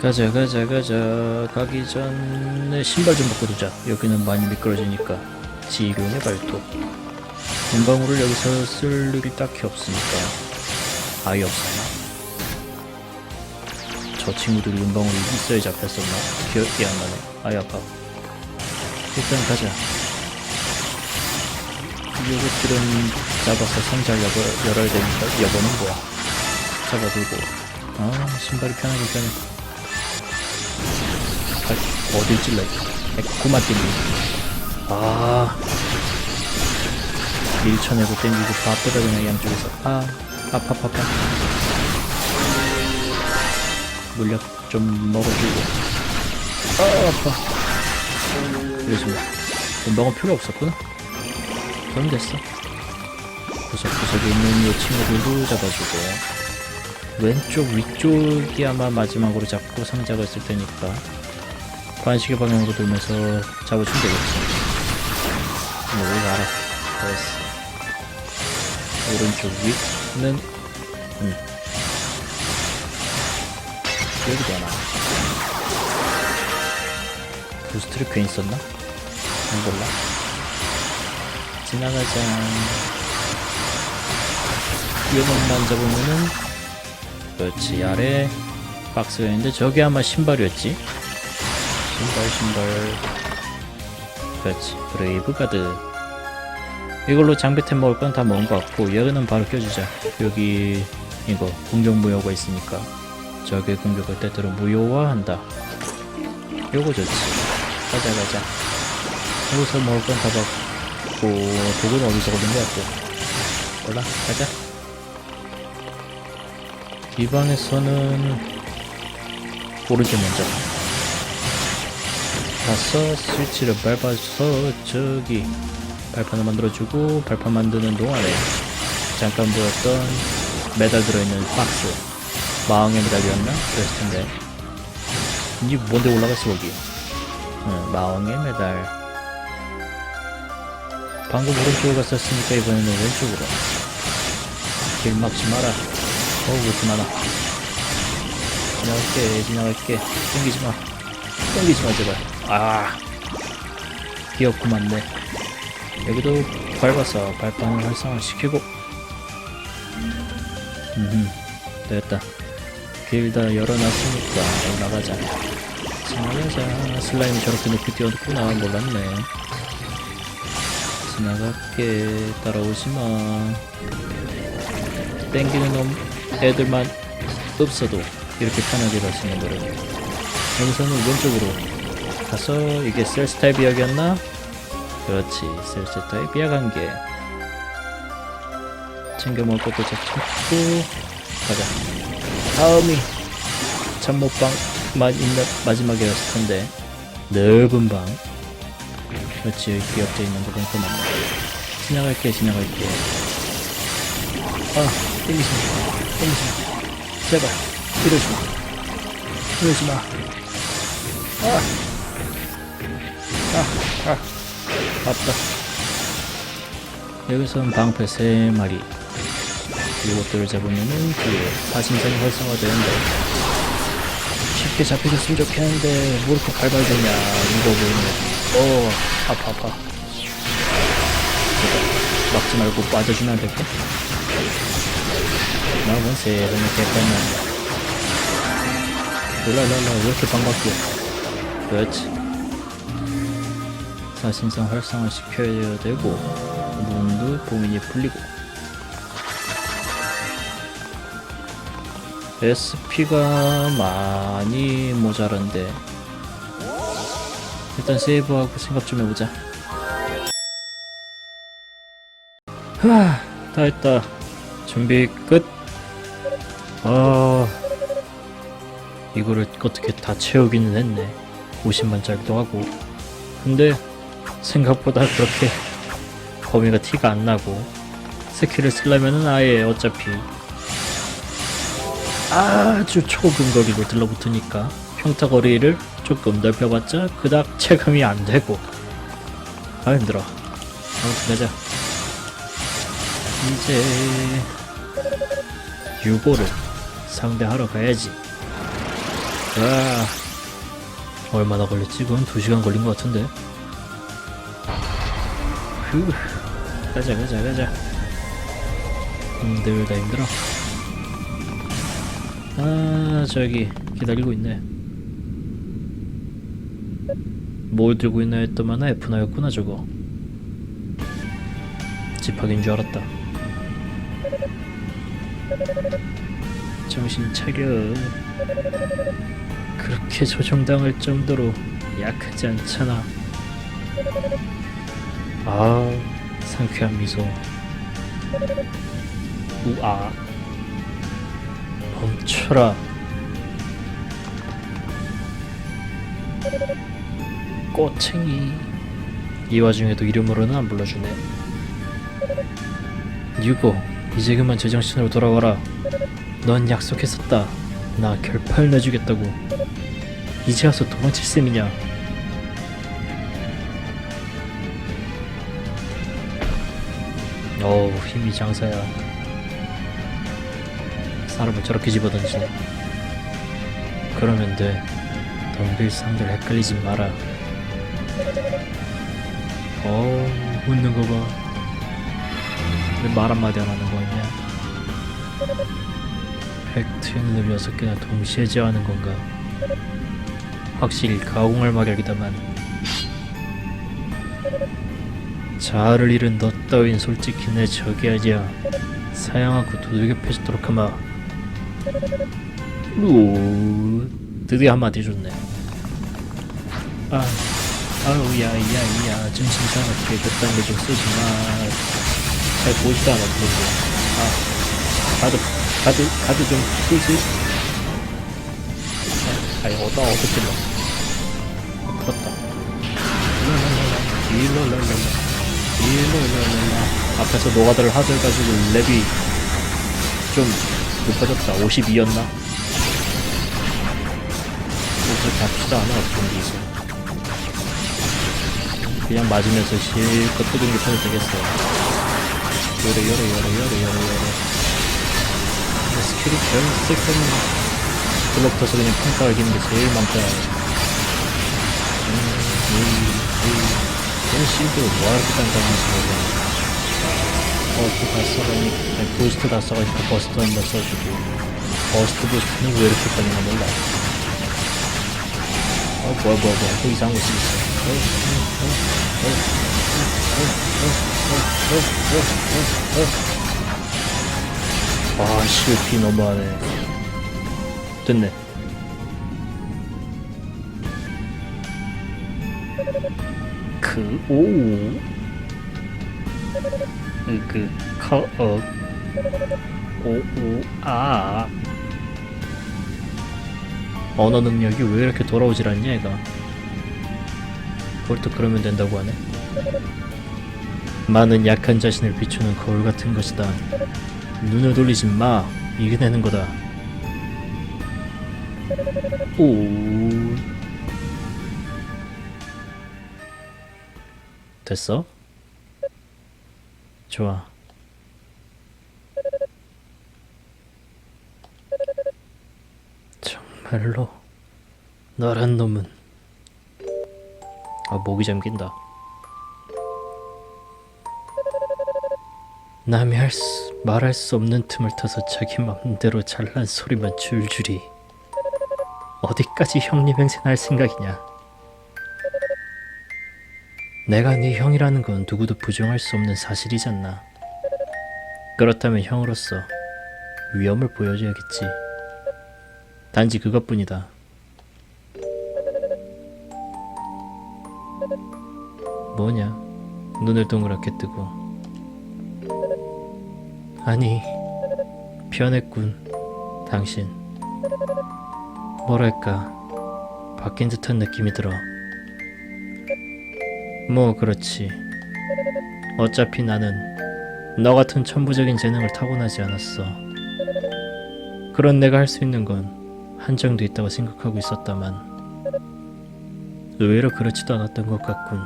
가자 가자 가자. 가기 전에 신발 좀 벗고 두자. 여기는 많이 미끄러지니까. 지룡의 발톱. 은방울을 여기서 쓸 일이 딱히 없으니까. 아예 없었나? 저 친구들이 은방울이 있어야 잡혔었나? 기억이 안 나네. 아예 아까 일단 가자. 요것들은 잡아서 상자를 열어, 열어야 되니까 여보는 뭐야? 잡아두고. 아 신발이 편하게 편해 발, 어딜 찔러? 고만 땡기 아. 밀쳐내고 땡기고 바쁘다 그냥 양쪽에서 아 아파 아파 아파. 물약 좀 먹어주고. 아 아파. 그래서 먹을 필요 없었구나. 그럼 됐어. 구석구석에 있는 이 친구들도 잡아주고. 왼쪽 위쪽이 아마 마지막으로 잡고 상자가 있을 테니까 관식의 방향으로 돌면서 잡아주면 되겠지. 뭐 우리가 알아. 됐어 오른쪽 위는 음. 여기도 하나? 부스트를 괜히 썼나? 몰라? 지나가자. 이것만 잡으면은 그렇지 아래 박스가 있는데 저게 아마 신발이었지 신발 신발. 그렇지. 브레이브 가드. 이걸로 장비템 먹을 건 다 먹은 것 같고 여기는 바로 껴주자. 여기 이거 공격 무효가 있으니까. 적의 공격을 때때로 무효화한다. 요거 좋지. 가자 가자. 여기서 먹을 건다 받고 독은 어디서 걸린 거야 또 몰라 가자. 이 방에서는 오른쪽 먼저 가서 스위치를 밟아서 저기 발판을 만들어주고 발판 만드는 동안에 잠깐 보였던 메달 들어있는 박스 마왕의 메달이었나? 그랬을 텐데. 이 뭔데 올라갔어 거기? 응, 마왕의 메달. 방금 오른쪽으로 갔었으니까 이번에는 왼쪽으로. 길 막지 마라. 어우 왜 이렇게 많아? 지나갈게 지나갈게. 땡기지마. 땡기지마 제발 아 귀엽구만 네 여기도 밟아서 발판을 활성화시키고. 음 됐다. 길 다 열어놨으니까 올라가자. 지나가자. 슬라임이 저렇게 높이 뛰어났구나. 몰랐네. 지나갈게. 따라오지마. 땡기는 놈 애들만 없어도 이렇게 편하게 갈 수 있는 거를 여기서는 왼쪽으로 가서 이게 셀스 타입 이야기였나? 그렇지 셀스 타입 비약한게 챙겨 먹을 것도 잘 찾고. 가자. 다음이 잠못방만 있는 마지막이었을 텐데. 넓은 방. 그렇지 여기 기억자 있는 거 보니까 맞네 지나갈게 지나갈게. 아 땡기지 마. 땡기지 마. 제발 이러지 마. 이러지 마. 아 아, 아, 맞다. 여기선 방패 세 마리. 이것들을 잡으면은 뒤에 사신선이 활성화되는데 쉽게 잡히겠으면 좋겠는데 뭐 이렇게 밟아야 되냐 이거 보이네. 어, 아파 아파. 막지 말고 빠져주면 안 될까? 나만 세상에 개판나. 랄랄라 왜 이렇게 반갑게? 그렇지. 사신성 활성화 시켜야 되고 문도 봉인이 풀리고. SP가 많이 모자란데. 일단 세이브하고 생각 좀 해보자. 하, 다 했다. 준비 끝. 아, 이거를 어떻게 다 채우기는 했네. 50만짜리도 하고. 근데 생각보다 그렇게 범위가 티가 안 나고 스킬을 쓰려면은 아예 어차피 아주 초근거리로 들러붙으니까 평타 거리를 조금 넓혀봤자 그닥 체감이 안 되고 아 힘들어 아무튼 가자 이제 유고를 상대하러 가야지 아, 얼마나 걸렸지? 그건 2시간 걸린 것 같은데. 휴, 가자, 가자, 가자. 힘들다, 힘들어. 아, 저기, 기다리고 있네. 뭘 들고 있나 했더만 F나였구나, 저거. 집합인 줄 알았다. 정신 차려. 그렇게 조종당할 정도로 약하지 않잖아. 아, 상쾌한 미소. 우아. 멈춰라. 꼬챙이. 이 와중에도 이름으로는 안 불러주네. 유고, 이제 그만 제정신으로 돌아와라. 넌 약속했었다. 나 결판을 내주겠다고. 이제 와서 도망칠 셈이냐? 어우 힘이 장사야. 사람을 저렇게 집어던지네. 그러면 돼. 덤빌 상들 헷갈리지 마라. 어우 웃는 거 봐. 왜 말 한마디 안 하는 거냐? 팩트 눈을 여섯 개나 동시에 제어하는 건가? 확실히 가공할 막약이다만 자아를 잃은 너 따윈 솔직히 내 적이 아니야. 사양하고 두들겨 패지도록 하마. 오 드디어 한마디 해줬네. 아 아우 야야야 정신 차갑게 그딴 거좀 쓰지 마. 잘 보지도 않았는데. 아 가드 가드 가드 좀 쓰지? 아니 어디다 어떻게 넣어 풀었다. 랄랄랄 라 랄랄랄라 앞에서 노가다를 하들가지고 랩이 좀 높아졌다. 52였나? 뭐 그렇게 아프지도 않아 어떤 게 있어. 그냥 맞으면서 실컷 두들겨 패도 되겠어 요래 요래 요래 요래 요래 요래. 근데 스킬이 제일 쓸거는 블록 터서 그냥 평가를 기는 게 제일 많다. 실드 뭐야 이렇게 단단하지 버스트 다 써가니 아니 부스트 다 써가니까 버스트 한번 써주고 버스트 부스트는 왜 이렇게 걸리나 몰라 어 뭐야 뭐야 뭐야 또 이상한 거 쓰고 있어 와씨 너무하네 됐네 그, 오. 그, 커, 어. 오, 오, 아. 언어 능력이 왜 이렇게 돌아오질 않냐, 얘가. 또 그러면 된다고 하네. 많은 약한 자신을 비추는 거울 같은 것이다. 눈을 돌리지 마. 이겨내는 거다. 오. 됐어? 좋아. 정말로 너란 놈은 아 목이 잠긴다. 남이 할 수, 말할 수 없는 틈을 타서 자기 맘대로 잘난 소리만 줄줄이. 어디까지 형님 행세할 생각이냐? 내가 네 형이라는 건 누구도 부정할 수 없는 사실이잖나. 그렇다면 형으로서 위험을 보여줘야겠지. 단지 그것뿐이다. 뭐냐? 눈을 동그랗게 뜨고. 아니, 변했군, 당신. 뭐랄까 바뀐 듯한 느낌이 들어. 뭐 그렇지. 어차피 나는 너 같은 천부적인 재능을 타고나지 않았어. 그런 내가 할 수 있는 건 한정도 있다고 생각하고 있었다만 의외로 그렇지도 않았던 것 같군.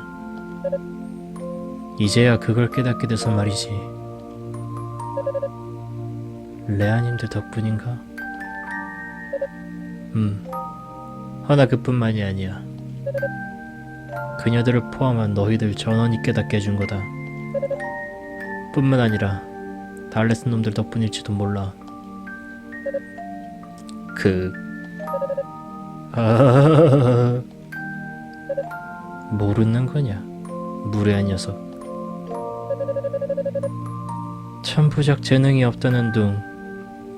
이제야 그걸 깨닫게 돼서 말이지. 레아님들 덕분인가? 음, 허나 그뿐만이 아니야. 그녀들을 포함한 너희들 전원이 깨닫게 해준 거다. 뿐만 아니라 달레스 놈들 덕분일지도 몰라. 그... 아... 모르는 거냐? 무례한 녀석. 천부작 재능이 없다는 둥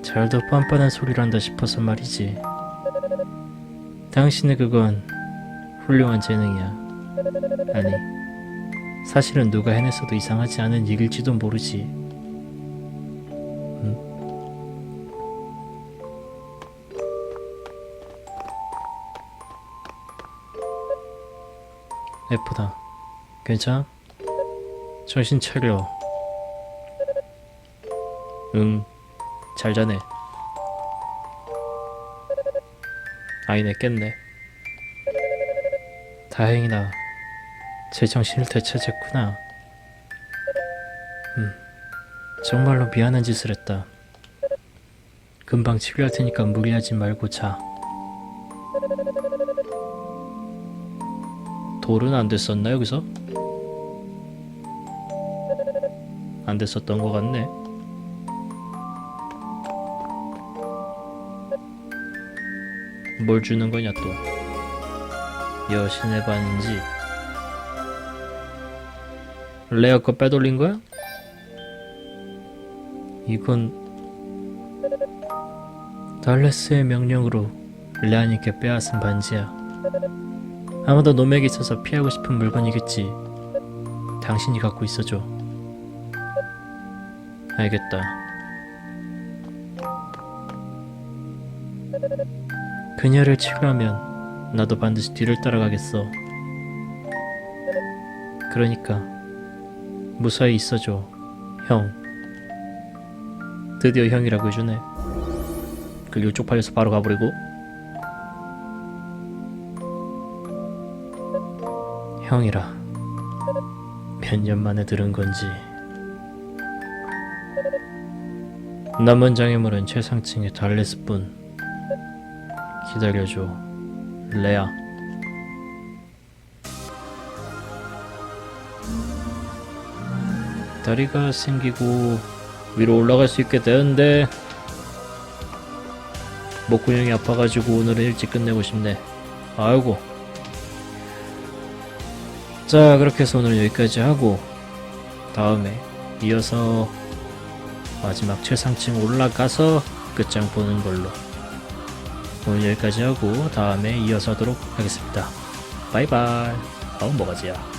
잘도 뻔뻔한 소리란다 싶어서 말이지. 당신의 그건 훌륭한 재능이야. 아니, 사실은 누가 해냈어도 이상하지 않은 일일지도 모르지. 응? F다. 괜찮아? 정신 차려. 응, 잘 자네. 아이네 깼네. 다행이다. 제 정신을 되찾았구나. 음, 정말로 미안한 짓을 했다. 금방 치료할 테니까 무리하지 말고 자. 돌은 안 됐었나 여기서? 안 됐었던 것 같네. 뭘 주는 거냐 또? 여신의 반인지 레어 거 빼돌린 거야? 이건 달레스의 명령으로 레아님께 빼앗은 반지야. 아마도 놈에게 있어서 피하고 싶은 물건이겠지. 당신이 갖고 있어줘. 알겠다. 그녀를 치료하면 나도 반드시 뒤를 따라가겠어. 그러니까 무사히 있어줘, 형. 드디어 형이라고 해주네. 그리고 쪽팔려서 바로 가버리고. 형이라. 몇 년 만에 들은 건지. 남은 장애물은 최상층의 달레스뿐. 기다려줘, 레아. 다리가 생기고 위로 올라갈 수 있게 되는데 목구멍이 아파가지고 오늘은 일찍 끝내고 싶네. 아이고. 자, 그렇게 해서 오늘은 여기까지 하고 다음에 이어서 마지막 최상층 올라가서 끝장 보는 걸로 오늘 여기까지 하고 다음에 이어서 하도록 하겠습니다. 바이바이. 다음 뭐가지야?